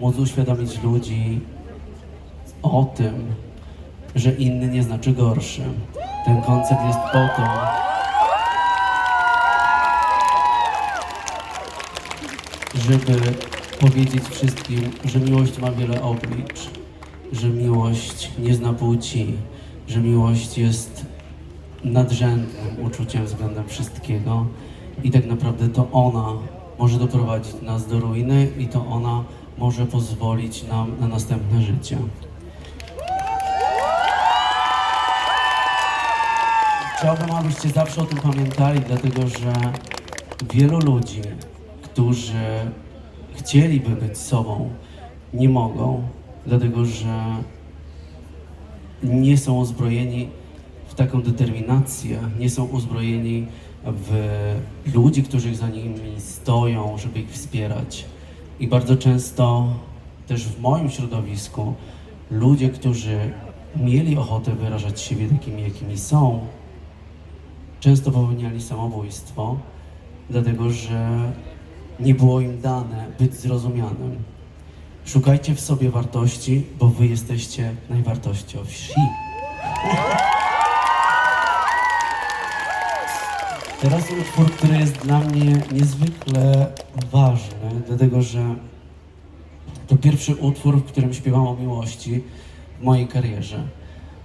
móc uświadomić ludzi o tym, że inny nie znaczy gorszy. Ten koncert jest po to, żeby powiedzieć wszystkim, że miłość ma wiele oblicz, że miłość nie zna płci, że miłość jest nadrzędnym uczuciem względem wszystkiego i tak naprawdę to ona może doprowadzić nas do ruiny i to ona może pozwolić nam na następne życie. Chciałbym, abyście zawsze o tym pamiętali, dlatego że wielu ludzi, którzy chcieliby być sobą, nie mogą, dlatego że nie są uzbrojeni w taką determinację, nie są uzbrojeni w ludzi, którzy za nimi stoją, żeby ich wspierać. I bardzo często też w moim środowisku ludzie, którzy mieli ochotę wyrażać siebie takimi, jakimi są, często popełniali samobójstwo, dlatego że nie było im dane być zrozumianym. Szukajcie w sobie wartości, bo wy jesteście najwartościowsi. Teraz utwór, który jest dla mnie niezwykle ważny, dlatego że to pierwszy utwór, w którym śpiewam o miłości w mojej karierze.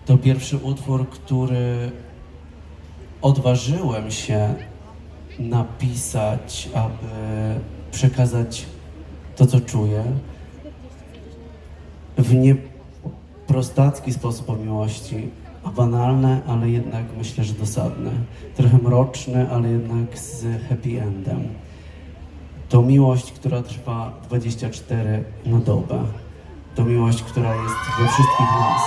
To pierwszy utwór, który odważyłem się napisać, aby przekazać to, co czuję w nieprostacki sposób o miłości, banalne, ale jednak myślę, że dosadne. Trochę mroczne, ale jednak z happy endem. To miłość, która trwa 24 na dobę. To miłość, która jest we wszystkich nas.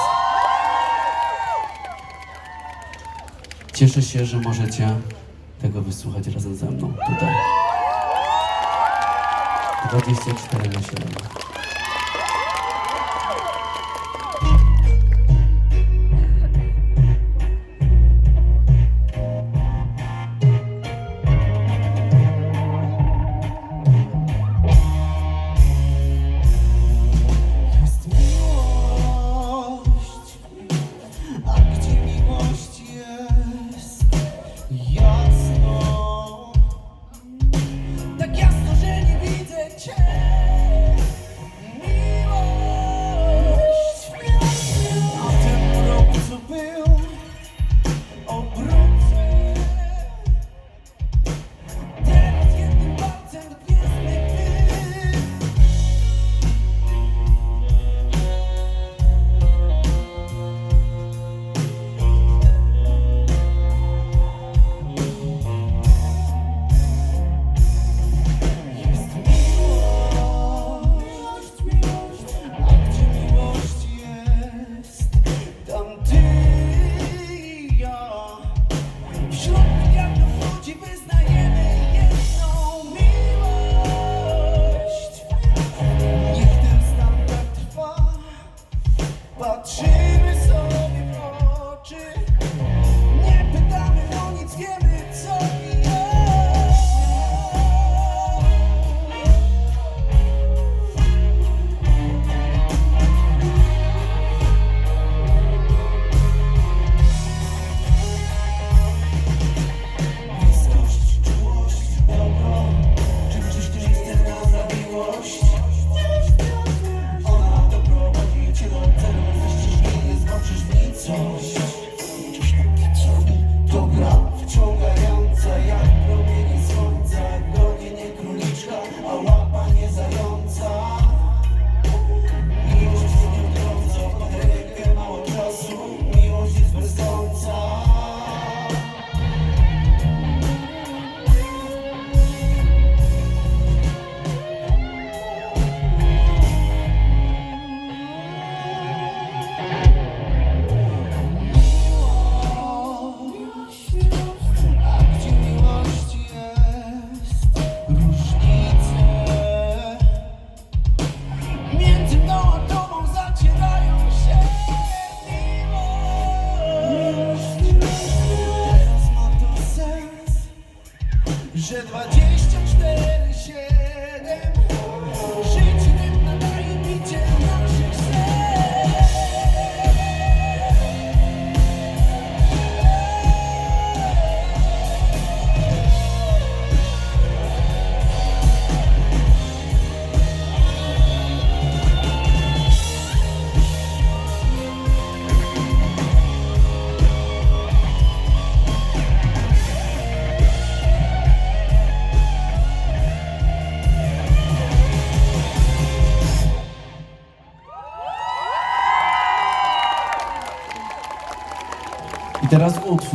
Cieszę się, że możecie tego wysłuchać razem ze mną tutaj. 24 na 7.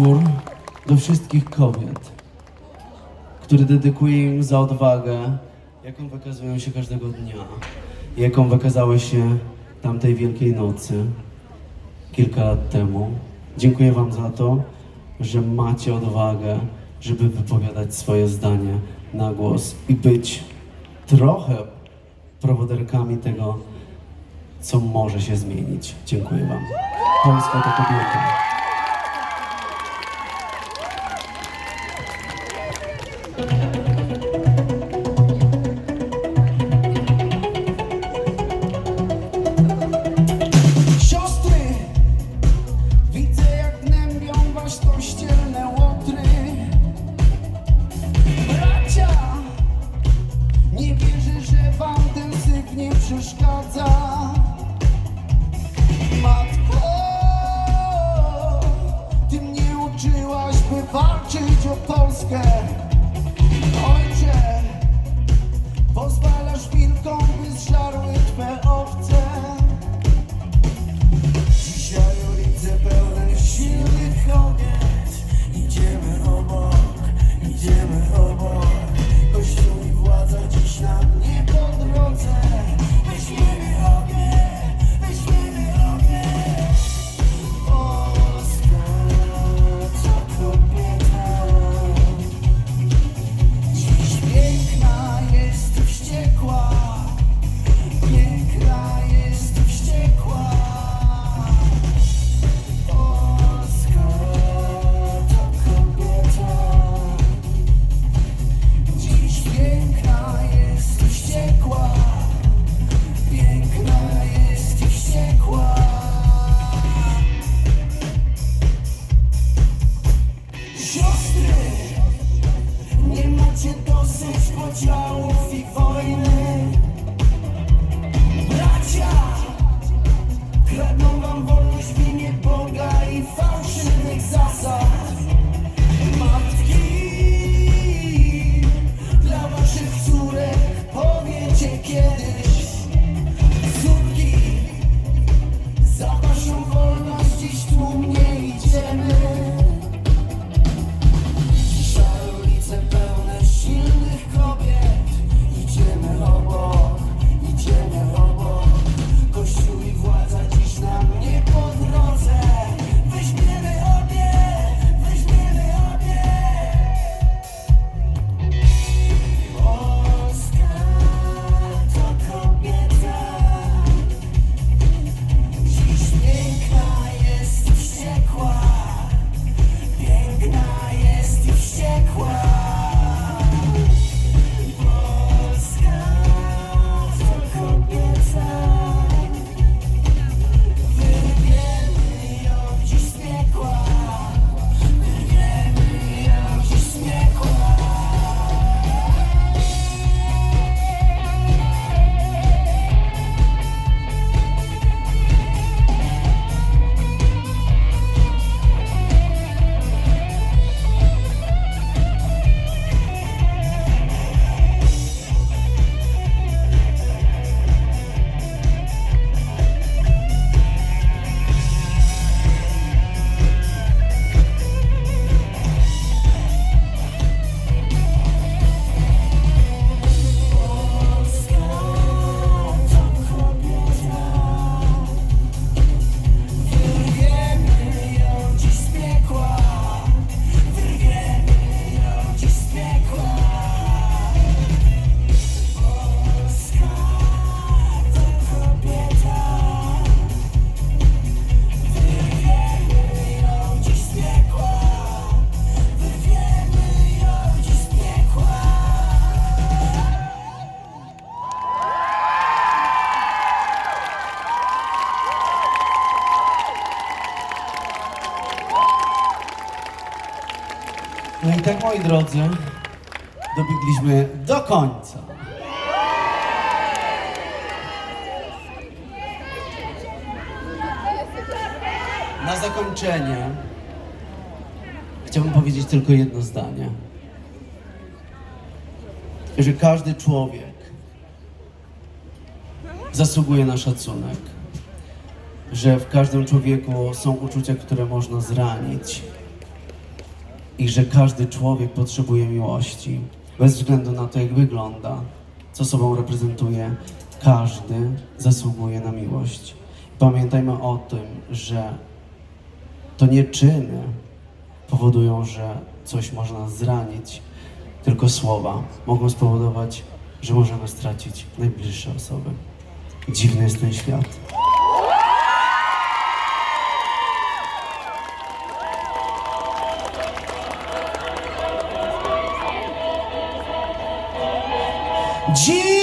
utwór do wszystkich kobiet, który dedykuję im za odwagę, jaką wykazują się każdego dnia, jaką wykazały się tamtej wielkiej nocy kilka lat temu. Dziękuję Wam za to, że macie odwagę, żeby wypowiadać swoje zdanie na głos i być trochę prowoderkami tego, co może się zmienić. Dziękuję Wam. Polska to kobieta. tak moi drodzy, dobiegliśmy do końca. Na zakończenie chciałbym powiedzieć tylko jedno zdanie. Że każdy człowiek zasługuje na szacunek. Że w każdym człowieku są uczucia, które można zranić, i że każdy człowiek potrzebuje miłości, bez względu na to, jak wygląda, co sobą reprezentuje, każdy zasługuje na miłość. Pamiętajmy o tym, że to nie czyny powodują, że coś można zranić, tylko słowa mogą spowodować, że możemy stracić najbliższe osoby. Dziwny jest ten świat. Jesus.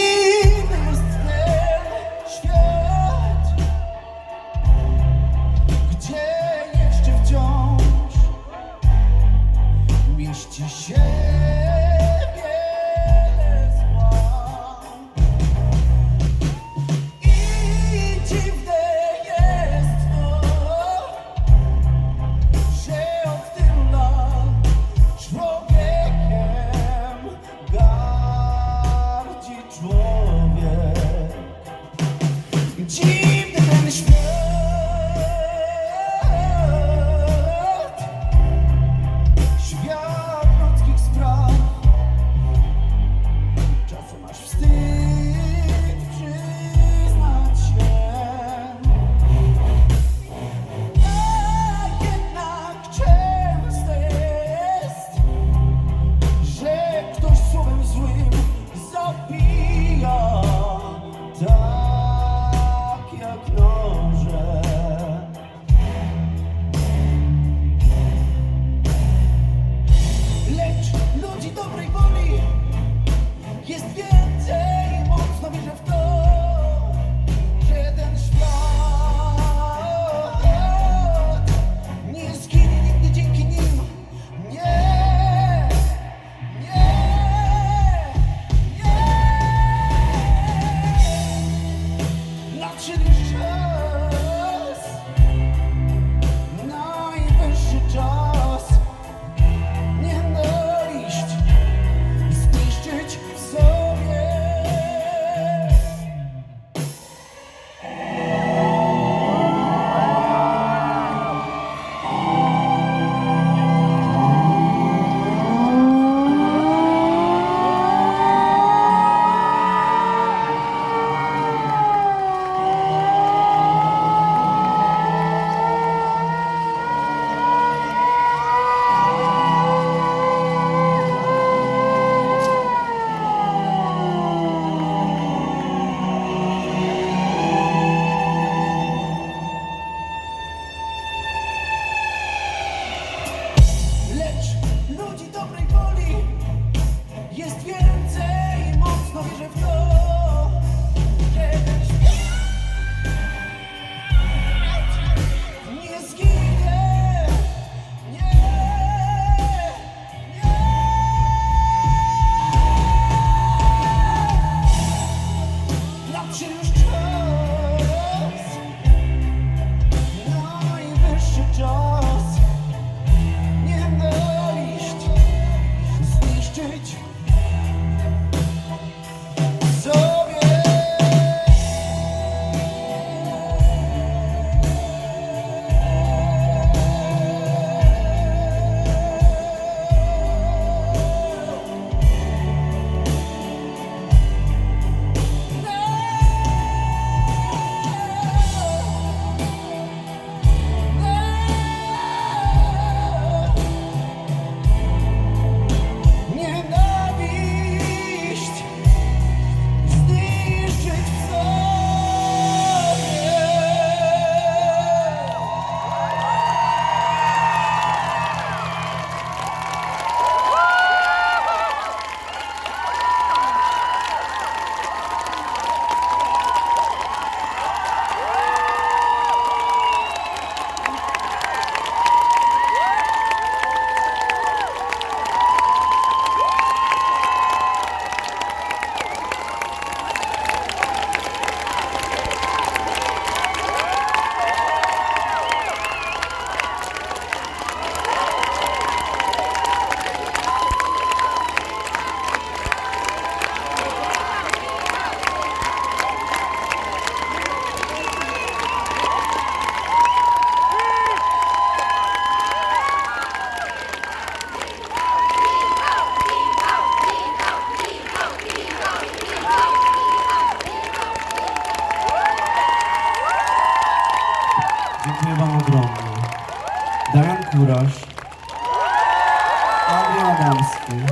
Wokulski,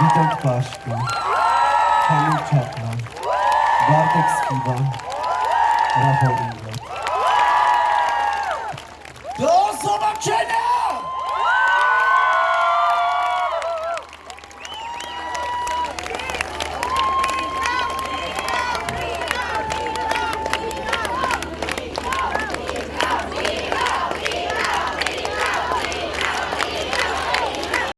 Witold Paszka, Kamil Czapla, Bartek Skiba, Rafał Ingo.